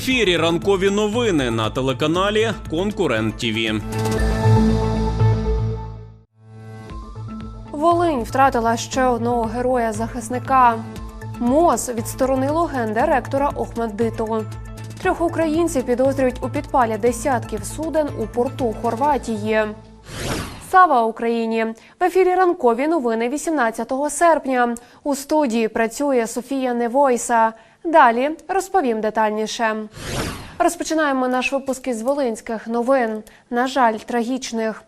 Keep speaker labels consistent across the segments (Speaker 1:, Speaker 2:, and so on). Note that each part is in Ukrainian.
Speaker 1: ефірі ранкові новини на телеканалі Конкурент ТІВІ.
Speaker 2: Волинь втратила ще одного героя-захисника. МОЗ відсторонило гендиректора Охмаддиту. Трьох українців підозрюють у підпалі десятків суден у порту Хорватії. Слава Україні! В ефірі ранкові новини 18 серпня. У студії працює Софія Невойса. Далі розповім детальніше. Розпочинаємо наш випуск із Волинських новин. На жаль, трагічних.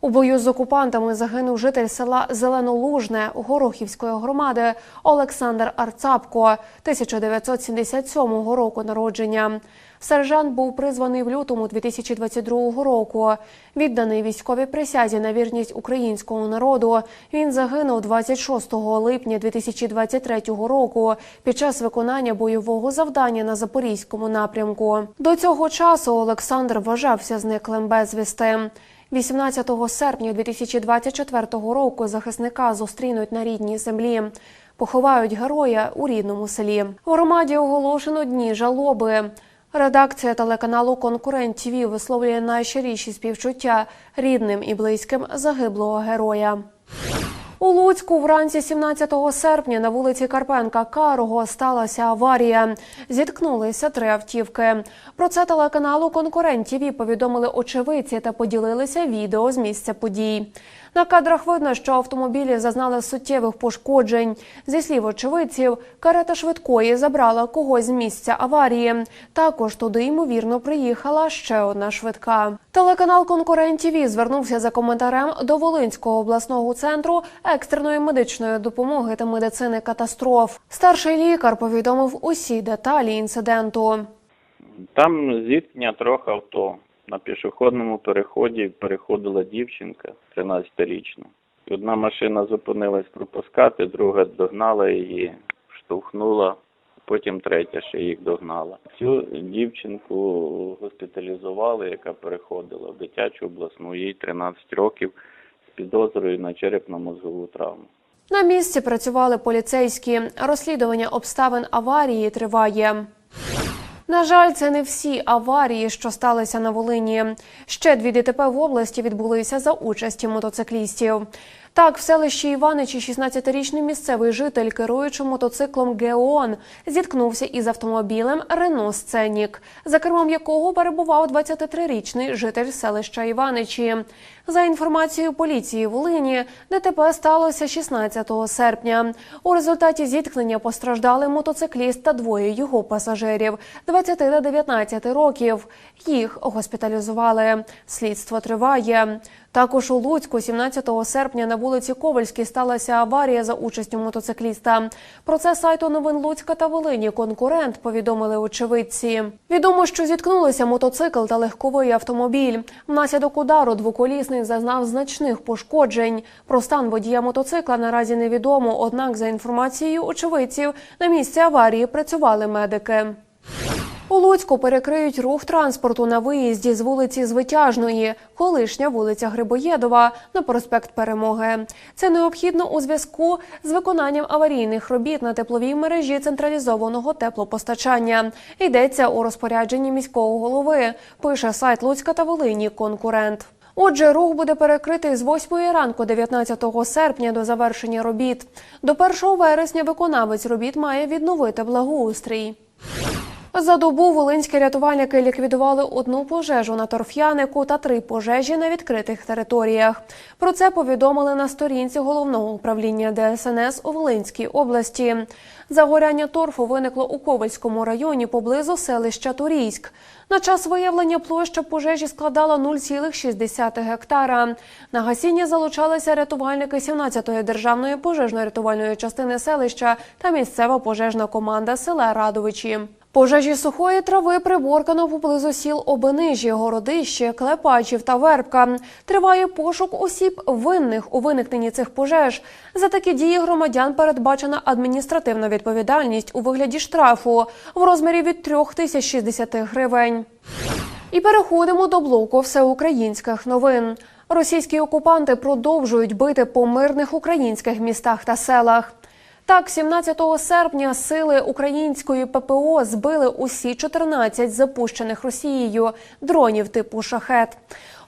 Speaker 2: У бою з окупантами загинув житель села Зеленолужне Горохівської громади Олександр Арцапко 1977 року народження. Сержант був призваний в лютому 2022 року. Відданий військовій присязі на вірність українському народу. Він загинув 26 липня 2023 року під час виконання бойового завдання на запорізькому напрямку. До цього часу Олександр вважався зниклим безвісти. 18 серпня 2024 року захисника зустрінуть на рідній землі. Поховають героя у рідному селі. У громаді оголошено дні жалоби. Редакція телеканалу Конкурент ТВ висловлює найщиріші співчуття рідним і близьким загиблого героя. У Луцьку вранці 17 серпня на вулиці Карпенка Карого сталася аварія. Зіткнулися три автівки. Про це телеканалу Конкурент і повідомили очевидці та поділилися відео з місця подій. На кадрах видно, що автомобілі зазнали суттєвих пошкоджень. Зі слів очевидців, карета швидкої забрала когось з місця аварії. Також туди ймовірно приїхала ще одна швидка. Телеканал Конкурент ТВ звернувся за коментарем до Волинського обласного центру екстреної медичної допомоги та медицини катастроф. Старший лікар повідомив усі деталі інциденту.
Speaker 3: Там зіткнення трьох авто. На пішохідному переході переходила дівчинка 13-річна. І Одна машина зупинилась пропускати, друга догнала її, штовхнула, потім третя ще їх догнала. Цю дівчинку госпіталізували, яка переходила в дитячу обласну, їй 13 років з підозрою на черепно-мозгову травму.
Speaker 2: На місці працювали поліцейські. Розслідування обставин аварії триває. На жаль, це не всі аварії, що сталися на Волині. Ще дві ДТП в області відбулися за участі мотоциклістів. Так, в селищі Іваничі 16-річний місцевий житель, керуючи мотоциклом Геон, зіткнувся із автомобілем Рено Сценік, за кермом якого перебував 23-річний житель селища Іваничі. За інформацією поліції Волині, ДТП сталося 16 серпня. У результаті зіткнення постраждали мотоцикліст та двоє його пасажирів 20 та 19 років. Їх госпіталізували. Слідство триває. Також у Луцьку 17 серпня на вулиці Ковальській сталася аварія за участю мотоцикліста. Про це сайту новин Луцька та Волині конкурент повідомили очевидці. Відомо, що зіткнулися мотоцикл та легковий автомобіль. Внаслідок удару двоколісний зазнав значних пошкоджень. Про стан водія мотоцикла наразі невідомо. Однак, за інформацією очевидців, на місці аварії працювали медики. У Луцьку перекриють рух транспорту на виїзді з вулиці Звитяжної, колишня вулиця Грибоєдова на проспект Перемоги. Це необхідно у зв'язку з виконанням аварійних робіт на тепловій мережі централізованого теплопостачання. Йдеться у розпорядженні міського голови. Пише сайт Луцька та Волині конкурент. Отже, рух буде перекритий з 8 ранку 19 серпня до завершення робіт. До 1 вересня виконавець робіт має відновити благоустрій. За добу волинські рятувальники ліквідували одну пожежу на торф'янику та три пожежі на відкритих територіях. Про це повідомили на сторінці головного управління ДСНС у Волинській області. Загоряння торфу виникло у Ковальському районі поблизу селища Турійськ. На час виявлення площа пожежі складала 0,6 гектара. На гасіння залучалися рятувальники 17-ї державної пожежно-рятувальної частини селища та місцева пожежна команда села Радовичі. Пожежі сухої трави приборкано поблизу сіл Обенижі, Городище, Клепачів та Вербка. Триває пошук осіб винних у виникненні цих пожеж. За такі дії громадян передбачена адміністративна відповідальність у вигляді штрафу в розмірі від 3 тисяч 60 гривень. І переходимо до блоку всеукраїнських новин. Російські окупанти продовжують бити по мирних українських містах та селах. Так, 17 серпня сили української ППО збили усі 14 запущених Росією дронів типу шахет.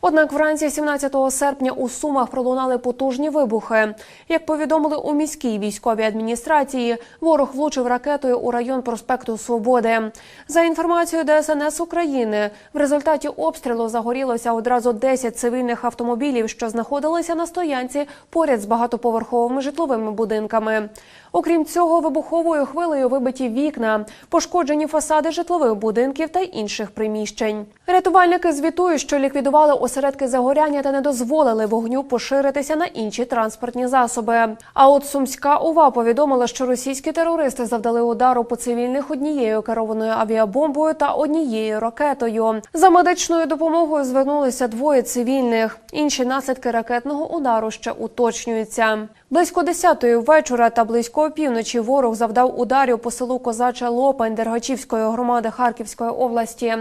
Speaker 2: Однак вранці 17 серпня у Сумах пролунали потужні вибухи. Як повідомили у міській військовій адміністрації, ворог влучив ракетою у район проспекту Свободи. За інформацією ДСНС України, в результаті обстрілу загорілося одразу 10 цивільних автомобілів, що знаходилися на стоянці поряд з багатоповерховими житловими будинками. Окрім цього, вибуховою хвилею вибиті вікна, пошкоджені фасади житлових будинків та інших приміщень. Рятувальники звітують, що ліквідували осередки загоряння та не дозволили вогню поширитися на інші транспортні засоби. А от Сумська ОВА повідомила, що російські терористи завдали удару по цивільних однією керованою авіабомбою та однією ракетою. За медичною допомогою звернулися двоє цивільних. Інші наслідки ракетного удару ще уточнюються. Близько 10-ї вечора та близько опівночі ворог завдав ударів по селу Козача Лопань Дергачівської громади Харківської області.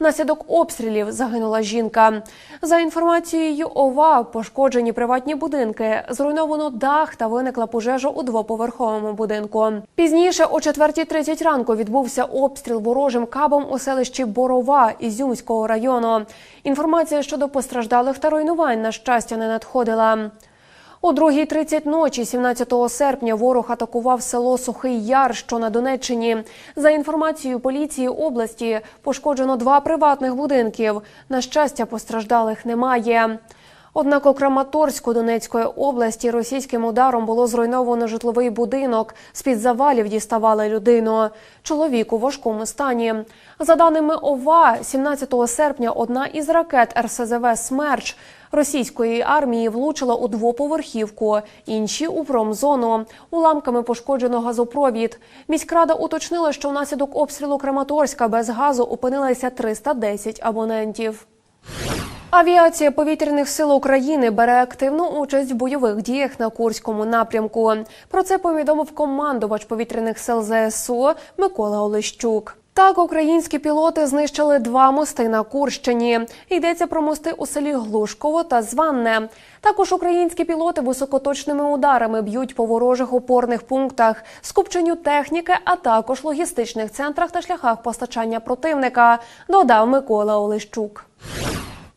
Speaker 2: Внаслідок обстрілів загинула жінка. За інформацією ОВА, пошкоджені приватні будинки, зруйновано дах та виникла пожежа у двоповерховому будинку. Пізніше, о 4.30 ранку, відбувся обстріл ворожим кабом у селищі Борова Ізюмського району. Інформація щодо постраждалих та руйнувань на щастя не надходила. О 2.30 ночі, 17 серпня, ворог атакував село Сухий Яр, що на Донеччині. За інформацією поліції області, пошкоджено два приватних будинків. На щастя, постраждалих немає. Однак у Краматорську Донецької області російським ударом було зруйновано житловий будинок. З-під завалів діставали людину. Чоловік у важкому стані. За даними ОВА, 17 серпня одна із ракет РСЗВ Смерч російської армії влучила у двоповерхівку, інші у промзону. Уламками пошкоджено газопровід. Міськрада уточнила, що внаслідок обстрілу Краматорська без газу опинилися 310 абонентів. Авіація повітряних сил України бере активну участь в бойових діях на Курському напрямку. Про це повідомив командувач повітряних сил ЗСУ Микола Олещук. Так, українські пілоти знищили два мости на Курщині. Йдеться про мости у селі Глушково та Званне. Також українські пілоти високоточними ударами б'ють по ворожих опорних пунктах, скупченню техніки, а також логістичних центрах та шляхах постачання противника. Додав Микола Олещук.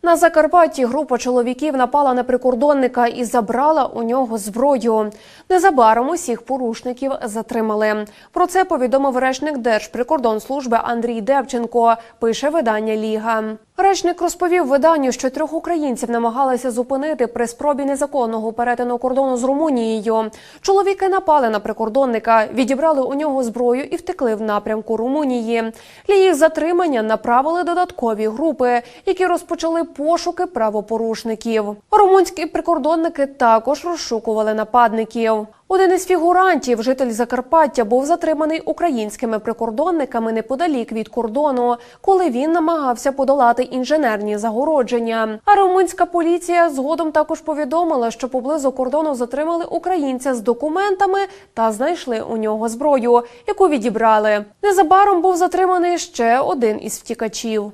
Speaker 2: На Закарпатті група чоловіків напала на прикордонника і забрала у нього зброю. Незабаром усіх порушників затримали. Про це повідомив речник Держприкордонслужби Андрій Девченко. Пише видання Ліга. Речник розповів виданню, що трьох українців намагалися зупинити при спробі незаконного перетину кордону з Румунією. Чоловіки напали на прикордонника, відібрали у нього зброю і втекли в напрямку Румунії. Для їх затримання направили додаткові групи, які розпочали пошуки правопорушників. Румунські прикордонники також розшукували нападників. Один із фігурантів, житель Закарпаття, був затриманий українськими прикордонниками неподалік від кордону, коли він намагався подолати інженерні загородження. А румунська поліція згодом також повідомила, що поблизу кордону затримали українця з документами та знайшли у нього зброю, яку відібрали. Незабаром був затриманий ще один із втікачів.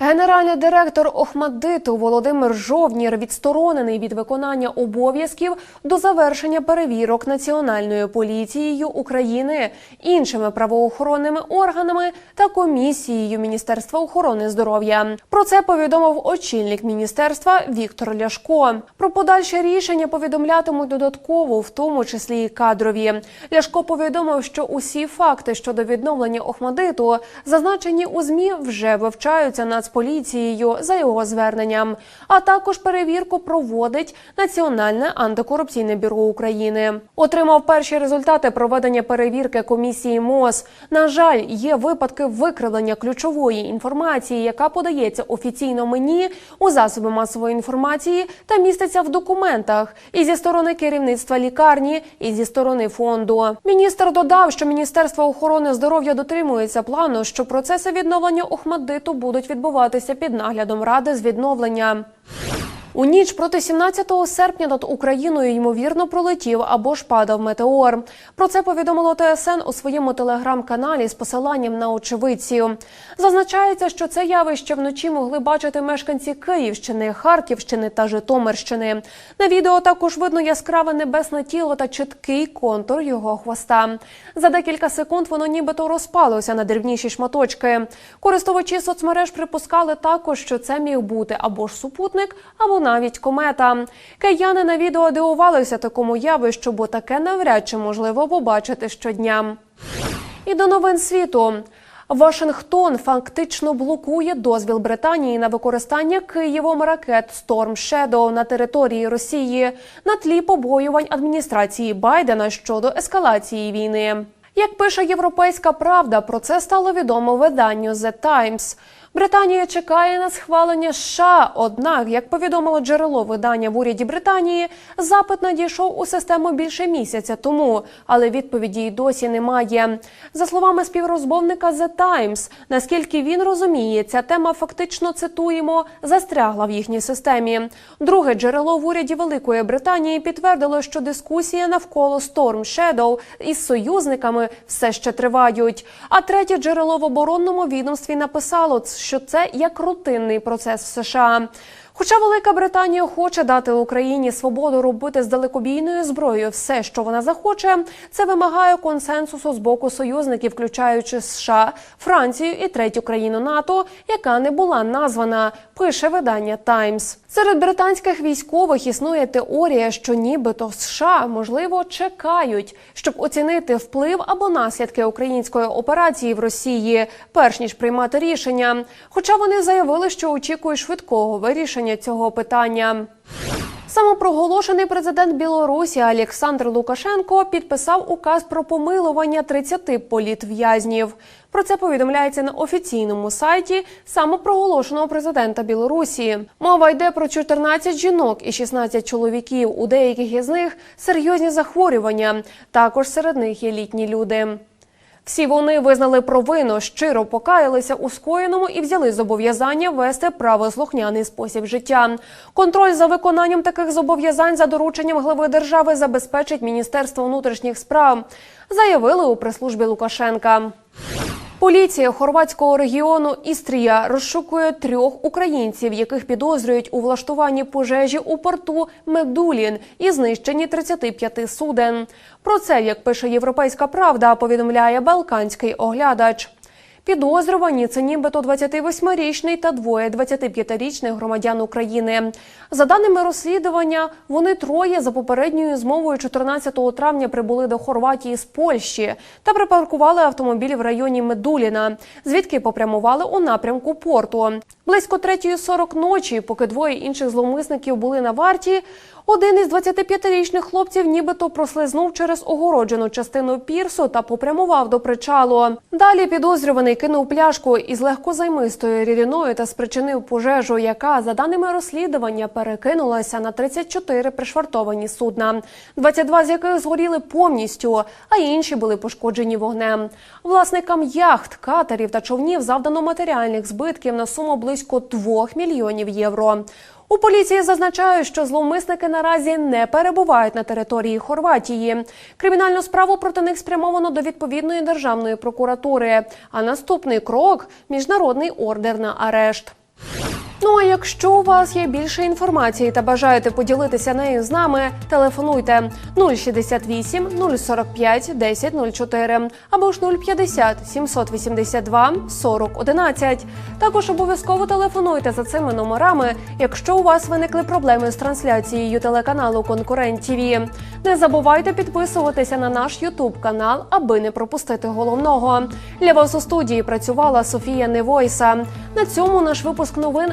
Speaker 2: Генеральний директор Охмаддиту Володимир Жовнір відсторонений від виконання обов'язків до завершення перевірок Національною поліцією України, іншими правоохоронними органами та комісією Міністерства охорони здоров'я. Про це повідомив очільник міністерства Віктор Ляшко. Про подальше рішення повідомлятимуть додатково, в тому числі і кадрові. Ляшко повідомив, що усі факти щодо відновлення Охмадиту зазначені у змі вже вивчаються Нацполіцією за його зверненням. А також перевірку проводить Національне антикорупційне бюро України. Отримав перші результати проведення перевірки комісії МОЗ. На жаль, є випадки викривлення ключової інформації, яка подається офіційно мені у засоби масової інформації та міститься в документах і зі сторони керівництва лікарні, і зі сторони фонду. Міністр додав, що Міністерство охорони здоров'я дотримується плану, що процеси відновлення Охмаддиту будуть відбуватися під наглядом ради з відновлення. У ніч проти 17 серпня над Україною ймовірно пролетів або ж падав метеор. Про це повідомило ТСН у своєму телеграм-каналі з посиланням на очевидців. Зазначається, що це явище вночі могли бачити мешканці Київщини, Харківщини та Житомирщини. На відео також видно яскраве небесне тіло та чіткий контур його хвоста. За декілька секунд воно нібито розпалося на дрібніші шматочки. Користувачі соцмереж припускали також, що це міг бути або ж супутник, або навіть комета. Кияни на відео дивувалися такому явищу, бо таке навряд чи можливо побачити щодня. І до новин світу. Вашингтон фактично блокує дозвіл Британії на використання Києвом ракет Storm Shadow на території Росії на тлі побоювань адміністрації Байдена щодо ескалації війни. Як пише Європейська Правда, про це стало відомо виданню The Times. Британія чекає на схвалення США. Однак, як повідомило джерело видання в уряді Британії, запит надійшов у систему більше місяця тому, але відповіді й досі немає. За словами співрозмовника The Times, наскільки він розуміє, ця тема фактично цитуємо застрягла в їхній системі. Друге джерело в уряді Великої Британії підтвердило, що дискусія навколо Storm Shadow із союзниками все ще тривають. А третє джерело в оборонному відомстві написало, що це як рутинний процес в США. Хоча Велика Британія хоче дати Україні свободу робити з далекобійною зброєю все, що вона захоче, це вимагає консенсусу з боку союзників, включаючи США, Францію і третю країну НАТО, яка не була названа. Пише видання Таймс. Серед британських військових існує теорія, що нібито США можливо чекають, щоб оцінити вплив або наслідки української операції в Росії, перш ніж приймати рішення. Хоча вони заявили, що очікують швидкого вирішення цього питання. Самопроголошений президент Білорусі Олександр Лукашенко підписав указ про помилування 30 політв'язнів. Про це повідомляється на офіційному сайті самопроголошеного президента Білорусі. Мова йде про 14 жінок і 16 чоловіків. У деяких із них серйозні захворювання. Також серед них є літні люди. Всі вони визнали провину, щиро покаялися у скоєному і взяли зобов'язання вести правослухняний спосіб життя. Контроль за виконанням таких зобов'язань за дорученням глави держави забезпечить Міністерство внутрішніх справ, заявили у прес-службі Лукашенка. Поліція хорватського регіону Істрія розшукує трьох українців, яких підозрюють у влаштуванні пожежі у порту Медулін і знищенні 35 суден. Про це, як пише Європейська Правда, повідомляє Балканський оглядач. Підозрювані це нібито 28-річний та двоє 25-річних громадян України. За даними розслідування, вони троє за попередньою змовою 14 травня прибули до Хорватії з Польщі та припаркували автомобіль в районі Медуліна, звідки попрямували у напрямку порту. Близько 3.40 ночі, поки двоє інших зловмисників були на варті, один із 25-річних хлопців нібито прослизнув через огороджену частину пірсу та попрямував до причалу. Далі підозрюваний кинув пляшку із легкозаймистою рідиною та спричинив пожежу, яка, за даними розслідування, перекинулася на 34 пришвартовані судна, 22 з яких згоріли повністю, а інші були пошкоджені вогнем. Власникам яхт, катерів та човнів завдано матеріальних збитків на суму близько 2 мільйонів євро. У поліції зазначають, що зловмисники наразі не перебувають на території Хорватії. Кримінальну справу проти них спрямовано до відповідної державної прокуратури. А наступний крок міжнародний ордер на арешт. Ну а якщо у вас є більше інформації та бажаєте поділитися нею з нами, телефонуйте 068 045 1004 або ж 050 782 40 11. Також обов'язково телефонуйте за цими номерами, якщо у вас виникли проблеми з трансляцією телеканалу Конкурент ТВ. Не забувайте підписуватися на наш Ютуб канал, аби не пропустити головного. Для вас у студії працювала Софія Невойса. На цьому наш випуск новин